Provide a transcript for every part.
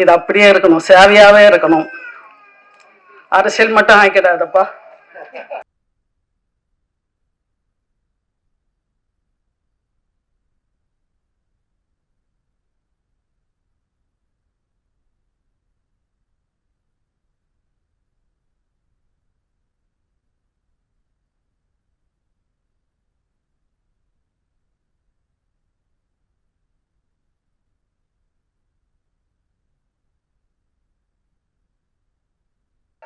இது அப்படியே இருக்கணும் சேவையாவே இருக்கணும். அரசியல் மட்டும் ஆக்கிடாதப்பா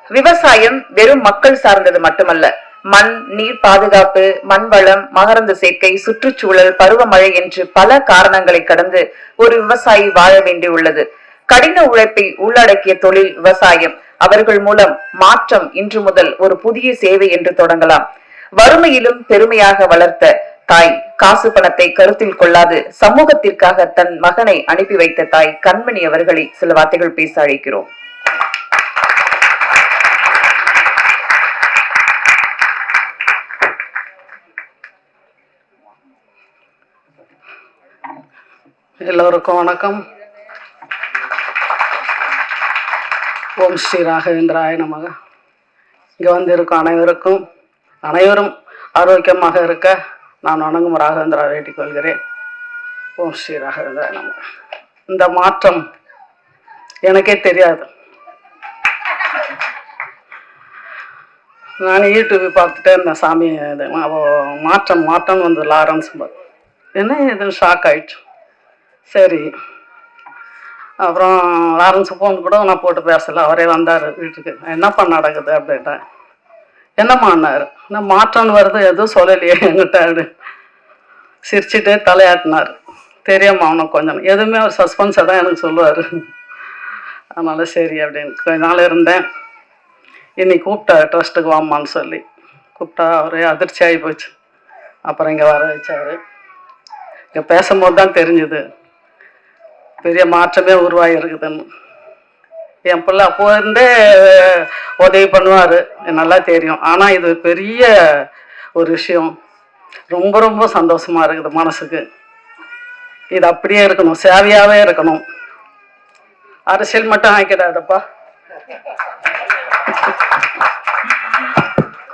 விவசாயம் வெறும் மக்கள் சார்ந்தது மட்டுமல்ல. மண் நீர் பாதுகாப்பு மண்வளம் மகரந்த சேர்க்கை சுற்றுச்சூழல் பருவமழை என்று பல காரணங்களை கடந்து ஒரு விவசாயி வாழ வேண்டியுள்ளது கடின உழைப்பை உள்ளடக்கிய தொழில் விவசாயம். அவர்கள் மூலம் மாற்றம் இன்று முதல் ஒரு புதிய சேவை என்று தொடங்கலாம். வறுமையிலும் பெருமையாக வளர்த்த தாய் காசு பணத்தை கருத்தில் கொள்ளாது சமூகத்திற்காக தன் மகனை அனுப்பி வைத்த தாய் கண்மணி அவர்களை சில வார்த்தைகள் பேச அழைக்கிறோம். எல்லோருக்கும் வணக்கம். ஓம் ஸ்ரீ ராகவேந்திராய நமக. இங்கே வந்திருக்கும் அனைவருக்கும் அனைவரும் ஆரோக்கியமாக இருக்க நான் வணங்கும் ராகவேந்திரா வேண்டிக் கொள்கிறேன். ஓம் ஸ்ரீ ராகவேந்திராய நமக. இந்த மாற்றம் எனக்கே தெரியாது. நான் யூடியூப் பார்த்துட்டே இருந்தேன் சாமி இது மாற்றம் மாற்றம் வந்து லாரன்ஸ் என்ன இது ஷாக் ஆயிடுச்சு. சரி. அப்புறம் லாரன்ஸ் ஃபோன் கூட நான் போட்டு பேசல. அவரே வந்தார் வீட்டுக்கு. என்னப்பா நடக்குது அப்படின்ட்டேன் என்னம்மான்னாரு நான் மாற்றம் வருது? எதுவும் சொல்லலையே என்கிட்ட அப்படி. சிரிச்சுட்டே தலையாட்டினார். தெரியாமா அவனுக்கு கொஞ்சம் எதுவுமே அவர் சஸ்பென்ஸாக தான் எனக்கு சொல்லுவார். அதனால் சரி அப்படின்னு கொஞ்ச நாள் இருந்தேன். இன்னைக்கு கூப்பிட்டா ட்ரஸ்ட்டுக்கு வாம்மான்னு சொல்லி. கூப்பிட்டா அவரே அதிர்ச்சி ஆகி போச்சு. அப்புறம் இங்கே வர வச்சார். இங்கே பேசும்போது தான் தெரிஞ்சுது. பெரிய மாற்றமே உருவாகி இருக்குதுன்னு என் பிள்ளை அப்போ இருந்தே உதவி பண்ணுவார். நல்லா தெரியும். ஆனால் இது பெரிய ஒரு விஷயம். ரொம்ப ரொம்ப சந்தோஷமாக இருக்குது மனசுக்கு. இது அப்படியே இருக்கணும். சேவையாகவே இருக்கணும். அரசியல் மட்டும் ஆக்கிடாதப்பா.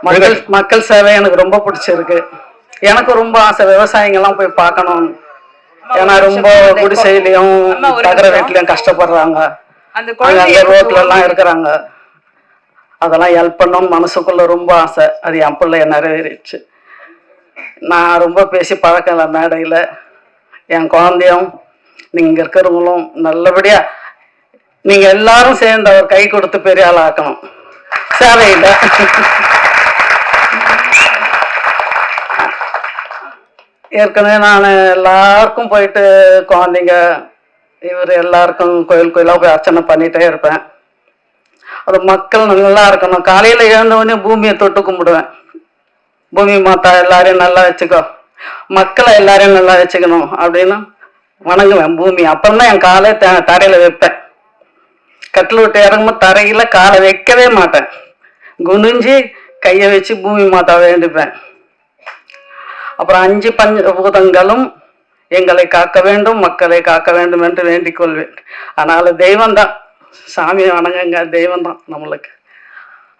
மக்கள் மக்கள் சேவை எனக்கு ரொம்ப பிடிச்சிருக்கு. எனக்கு ரொம்ப ஆசை விவசாயிங்கெல்லாம் போய் பார்க்கணும் ஏன்னா ரொம்ப குடிசையிலையும் தகர. வீட்லயும் கஷ்டப்படுறாங்க. அந்த ரோட்ல எல்லாம் இருக்கிறாங்க. அதெல்லாம் ஹெல்ப் பண்ணணும் மனசுக்குள்ள ரொம்ப ஆசை. அது என் பிள்ளைய நிறைவேறிடுச்சு. நான் ரொம்ப பேசி பழக்கம் இல்லை மேடையில். என் குழந்தையும் நீங்க இருக்கிறவங்களும் நல்லபடியா நீங்க எல்லாரும் சேர்ந்து அவர் கை கொடுத்து பெரிய ஆள் ஆக்கணும். சேவையில் ஏற்கனவே நான் எல்லாருக்கும் போயிட்டு குழந்தைங்க இவர் எல்லாருக்கும் கோயில் கோயிலாக போய் அர்ச்சனை பண்ணிகிட்டே இருப்பேன். அது மக்கள் நல்லா இருக்கணும். காலையில் எழுந்தவொடனே பூமியை தொட்டு கும்பிடுவேன். பூமி மாத்தா எல்லாரையும் நல்லா வச்சுக்கோ. மக்களை எல்லாரையும் நல்லா வச்சுக்கணும் அப்படின்னு வணங்குவேன் பூமி அப்புறம் தான் என் காலை த தரையில் வைப்பேன். கட்டில் விட்டு இறங்கும்போது தரையில் காலை வைக்கவே மாட்டேன். குனிஞ்சு கையை வச்சு பூமி மாத்தா வேண்டிப்பேன். அப்புறம் அஞ்சு பஞ்சபூதங்களும் எங்களை காக்க வேண்டும் மக்களை காக்க வேண்டும் என்று வேண்டிக் கொள்வேன். அதனால தெய்வம் தான் சாமியை வணங்குங்க தெய்வம் தான் நம்மளுக்கு.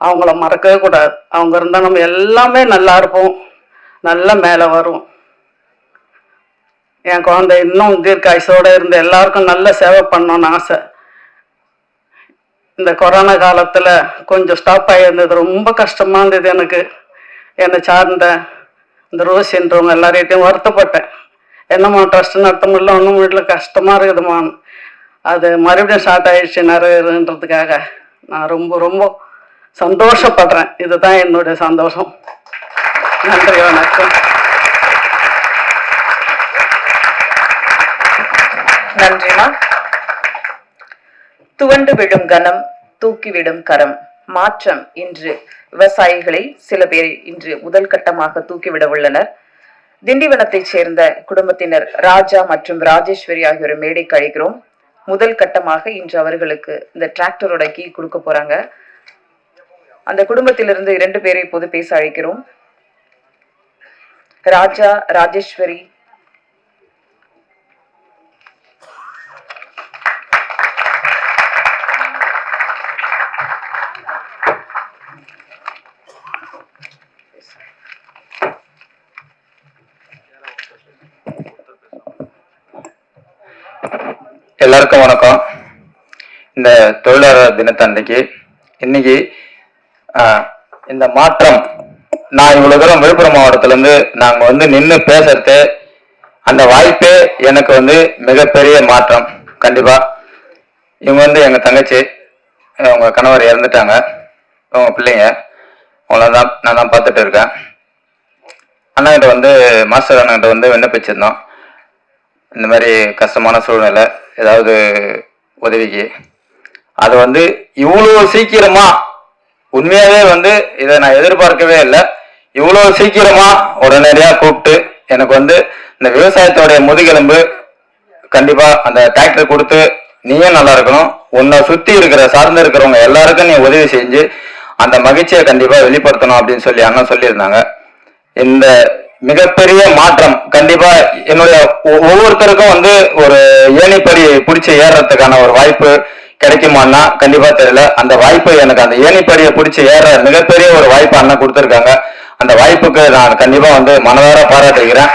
அவங்கள மறக்கவே கூடாது. அவங்க இருந்தால் நம்ம எல்லாமே நல்லா இருப்போம். நல்ல மேலே வரும் என் குழந்தை இன்னும் தீர்க்காயுசோட இருந்து எல்லாருக்கும் நல்ல சேவை பண்ணணும்னு ஆசை. இந்த கொரோனா காலத்தில் கொஞ்சம் ஸ்டாப் ஆகியிருந்தது ரொம்ப கஷ்டமாக இருந்தது எனக்கு. என்னை சார்ந்த இந்த ரோசின்றவங்க எல்லார்கிட்டையும் வருத்தப்பட்டேன். என்னம்மா ட்ரஸ்ட் நடத்த முடியல ஒன்றும் முடியல கஷ்டமாக இருக்குதும்மா. அது மறுபடியும் ஸ்டார்ட் ஆயிடுச்சு நிறைவேறுன்றதுக்காக. நான் ரொம்ப ரொம்ப சந்தோஷப்படுறேன். இதுதான் என்னுடைய சந்தோஷம். நன்றி வணக்கம். நன்றிமா துவண்டு விடும் கனம் தூக்கிவிடும் கரம். மாற்றம் இன்று விவசாயிகளை சில பேர் இன்று முதல் கட்டமாக தூக்கிவிட உள்ளனர். திண்டிவனத்தைச் சேர்ந்த குடும்பத்தினர் ராஜா மற்றும் ராஜேஸ்வரி ஆகியோரை மேடைக்கு அழைக்கிறோம். முதல் கட்டமாக இன்று அவர்களுக்கு இந்த டிராக்டரோட கீ கொடுக்க போறாங்க. அந்த குடும்பத்திலிருந்து இரண்டு பேரை இப்போது பேச அழைக்கிறோம். ராஜா ராஜேஸ்வரி எல்லாருக்கும் வணக்கம். இந்த தொழிலாளர் தினத்தன்னைக்கு இன்னைக்கு இந்த மாற்றம் நான் இவ்வளவு தூரம் விழுப்புரம் மாவட்டத்திலேருந்து நாங்கள் வந்து நின்று பேசுறது அந்த வாய்ப்பே எனக்கு வந்து மிகப்பெரிய மாற்றம். கண்டிப்பாக இவங்க வந்து எங்கள் தங்கச்சி அவங்க கணவர் இறந்துட்டாங்க. அவங்க பிள்ளைங்க அவங்கள தான் நான் தான் பார்த்துட்டு இருக்கேன். அண்ணாகிட்ட வந்து மாஸ்டர் அண்ணாகிட்ட வந்து விண்ணப்பிச்சிருந்தோம். இந்த மாதிரி கஷ்டமான சூழ்நிலை. ஏதாவது உதவிக்கு. அது வந்து இவ்வளோ சீக்கிரமா உண்மையாகவே வந்து இதை நான் எதிர்பார்க்கவே இல்லை. இவ்வளோ சீக்கிரமா உடனடியாக கூப்பிட்டு எனக்கு வந்து இந்த விவசாயத்தோடைய முதுகெலும்பு கண்டிப்பாக அந்த டிராக்டர் கொடுத்து நீயும் நல்லா இருக்கணும். உன்னை சுற்றி இருக்கிற சார்ந்து இருக்கிறவங்க எல்லாருக்கும் நீ உதவி செஞ்சு அந்த மகிழ்ச்சியை கண்டிப்பாக வெளிப்படுத்தணும் அப்படின்னு சொல்லி அண்ணன் சொல்லியிருந்தாங்க. இந்த மிகப்பெரிய மாற்றம். கண்டிப்பா என்னுடைய ஒ- ஒவ்வொருத்தருக்கும் வந்து ஒரு ஏணிப்படி பிடிச்சி ஏறுறதுக்கான ஒரு வாய்ப்பு கிடைக்குமான்னா கண்டிப்பா தெரியல. அந்த வாய்ப்பு எனக்கு அந்த ஏணிப்படியை பிடிச்சி ஏற மிகப்பெரிய ஒரு வாய்ப்பு அண்ணன் கொடுத்துருக்காங்க. அந்த வாய்ப்புக்கு நான் கண்டிப்பா வந்து மனதார பாராட்டுகிறேன்.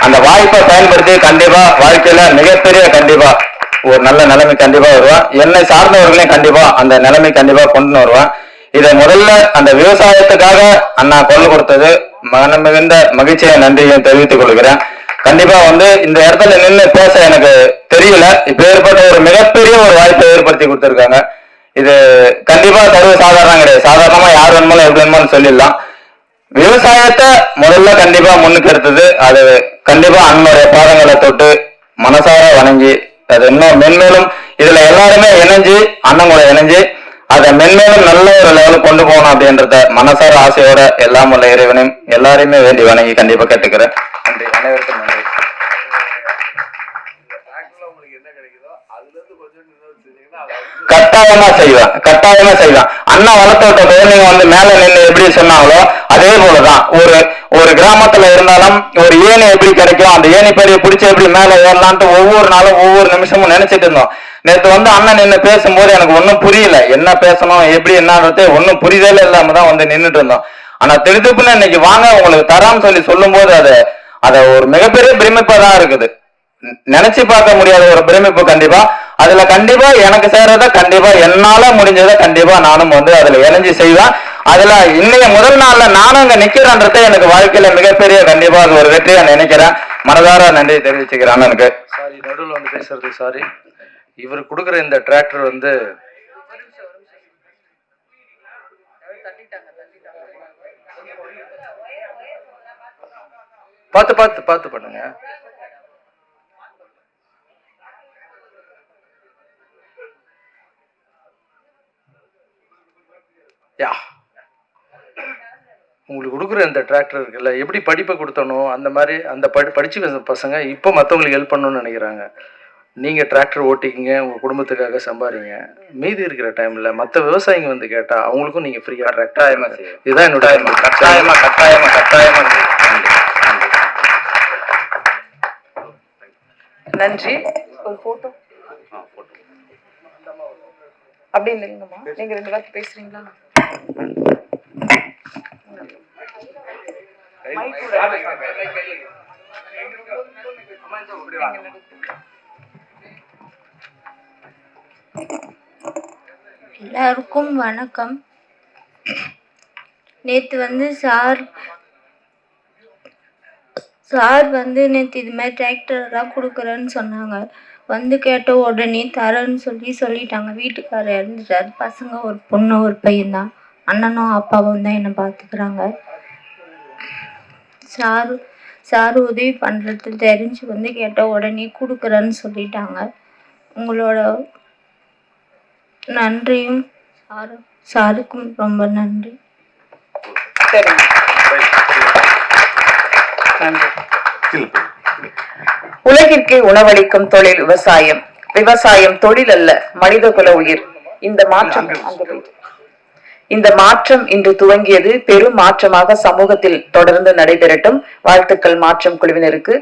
அந்த வாய்ப்பை பயன்படுத்தி கண்டிப்பா வாழ்க்கையில மிகப்பெரிய கண்டிப்பா ஒரு நல்ல நிலைமை கண்டிப்பா வருவேன். என்னை சார்ந்தவர்களையும் கண்டிப்பா அந்த நிலைமை கண்டிப்பா கொண்டு வருவேன். இதை முதல்ல அந்த விவசாயத்துக்காக அண்ணா கொள்ளு கொடுத்தது மகன மிகுந்த மகிழ்ச்சியை நன்றியும் தெரிவித்துக் கொள்கிறேன். கண்டிப்பா வந்து இந்த இடத்துல நின்று பேச எனக்கு தெரியல. இப்ப ஏற்பட்ட ஒரு மிகப்பெரிய ஒரு வாய்ப்பை ஏற்படுத்தி கொடுத்துருக்காங்க. இது கண்டிப்பா சர்வ சாதாரணம் கிடையாது. சாதாரணமா யார் வேணுமோ எப்படி வேணுமாலும் சொல்லிடலாம். விவசாயத்தை முதல்ல கண்டிப்பா முன்னுக்கு எடுத்தது அது கண்டிப்பா அண்ணனுடைய பாதங்களை தொட்டு மனசார வணங்கி அது இன்னும் மென்மேலும் இதுல எல்லாருமே இணைஞ்சு அண்ணன் கூட இணைஞ்சு அதை மென்மேலும் நல்ல ஒரு லெவலுக்கு கொண்டு போகணும் அப்படின்றத மனசார ஆசையோட எல்லாம் உள்ள இறைவனையும் எல்லாரையுமே வேண்டி வணங்கி கண்டிப்பா கேட்டுக்கிறேன். நன்றி. அனைவருக்கும் நன்றி. கட்டாயமா செய்வேன் கட்டாயமா செய்வேன். அண்ணா வளர்த்தோட்ட குழந்தைங்க வந்து மேல நின்று எப்படி சொன்னாங்களோ அதே போலதான். ஒரு ஒரு கிராமத்துல இருந்தாலும் ஒரு ஏணி எப்படி கிடைக்கும் அந்த ஏணி படியை பிடிச்சி எப்படி மேல ஏறலான்ட்டு ஒவ்வொரு நாளும் ஒவ்வொரு நிமிஷமும் நினைச்சிட்டு இருந்தோம். நேற்று வந்து அண்ணன் நின்று பேசும்போது எனக்கு ஒன்றும் புரியல. என்ன பேசணும் எப்படி என்னன்றது ஒன்றும் புரிதலே இல்லாம தான் வந்து நின்றுட்டு இருந்தோம். ஆனா திருத்துப்புன்னு இன்னைக்கு வாங்க உங்களுக்கு தரான்னு சொல்லி சொல்லும்போது அது அதை ஒரு மிகப்பெரிய பிரமிப்பா தான் இருக்குது. நினைச்சு பார்க்க முடியாத ஒரு பிரமிப்பு கண்டிப்பா. அதுல கண்டிப்பா எனக்கு செய்யறத கண்டிப்பா என்னால முடிஞ்சதை கண்டிப்பா நானும் வந்து அதுல இணைஞ்சு செய்வேன். அதுல இன்னைய முதல் நாள்ல நானும் அங்க நிக்கிறேன்றத எனக்கு வாழ்க்கையில மிகப்பெரிய கண்டிப்பா அது ஒரு வெற்றியா நினைக்கிறேன். மனதார நன்றி தெரிவிச்சுக்கிறேன் எனக்கு சாரி நடுவில் வந்து பேசுறது சாரி. இவர் கொடுக்குற இந்த டிராக்டர் வந்து பார்த்து பார்த்து பார்த்து பண்ணுங்க. யா. உங்களுக்கு கொடுக்குற இந்த டிராக்டர் இருக்குல்ல எப்படி படிப்பை கொடுத்தனோ அந்த மாதிரி அந்த படி படிச்சு வந்த பசங்க இப்போ மற்றவங்களுக்கு ஹெல்ப் பண்ணணும்னு நினைக்கிறாங்க. நீங்கள் டிராக்டர் ஓட்டிக்கிங்க உங்கள் குடும்பத்துக்காக சம்பாதிங்க மீதி இருக்கிற டைமில் மற்ற விவசாயிங்க வந்து கேட்டால் அவங்களுக்கும் நீங்கள் ஃப்ரீயாக கட்டாயமா டிராக்டர் செய்வேன். இதுதான் என்னோட கட்டாயமா கட்டாயமா கட்டாயமா நன்றி. ஒரு போட்டோ அப்படி இல்லைங்கம்மா நீங்க ரெண்டு வார்த்தை பேசுறீங்களா? எல்லாருக்கும் வணக்கம். நேற்று வந்து சார் சார் வந்து நேற்று இது மாதிரி டிராக்டர்லாம் கொடுக்குறேன்னு சொன்னாங்க. வந்து கேட்ட உடனே தரேன்னு சொல்லி சொல்லிட்டாங்க. வீட்டுக்காரர் இறந்துட்டார். பசங்க ஒரு பொண்ணு ஒரு பையன்தான். அண்ணனும் அப்பாவும் தான் என்னை பார்த்துக்கிறாங்க. சார் சார் உதவி பண்ணுறது தெரிஞ்சு வந்து கேட்ட உடனே கொடுக்குறேன்னு சொல்லிட்டாங்க. உங்களோட நன்றியும் சாரு சாருக்கும் ரொம்ப நன்றி. உலகிற்கு உணவளிக்கும் தொழில் விவசாயம். விவசாயம் தொழில் அல்ல மனிதகுல உயிர். இந்த மாற்றம். இந்த மாற்றம் இன்று துவங்கியது பெரும் மாற்றமாக சமூகத்தில் தொடர்ந்து நடைபெறட்டும். வாழ்த்துக்கள் மாற்றம் குழுவினருக்கு.